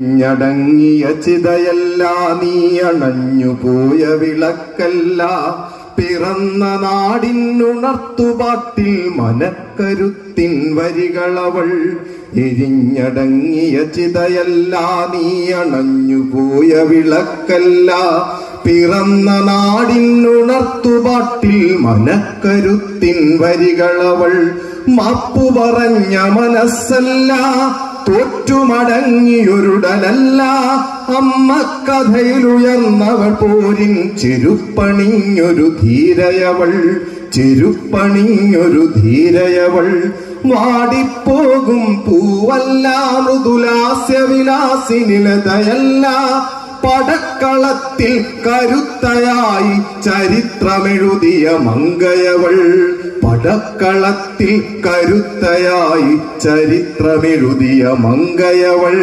ഞടങ്ങിയ ചിതയല്ല നീ അണഞ്ഞു പോയ വിളക്കല്ല. പിറന്ന നാടിനുണർത്തുപാട്ടിൽ മനക്കരുത്തിൻ വരികളവൾ എരിഞ്ഞടങ്ങിയ ചിതയല്ല നീ അണഞ്ഞു പോയ വിളക്കല്ല. പിറന്ന നാടിനുണർത്തുപാട്ടിൽ മനക്കരുത്തിൻ വരികളവൾ മാപ്പു പറഞ്ഞ മനസ്സല്ല തോറ്റുമടങ്ങിയൊരുടലല്ല. അമ്മ കഥയിലുയർന്നവൾ പോരിൻ ചെരുപ്പണിഞ്ഞൊരു ധീരയവൾ. ചെരുപ്പണിഞ്ഞൊരു ധീരയവൾ. വാടിപ്പോകും പൂവല്ല മൃദുലാസ്യവിലാസിനിലതയല്ല പടക്കളത്തിൽ കരുത്തയായി ചരിത്രമെഴുതിയ മങ്കയവൾ പടക്കളത്തിൽ കരുത്തയായി ചരിത്രമെഴുതിയ മങ്കയവൾ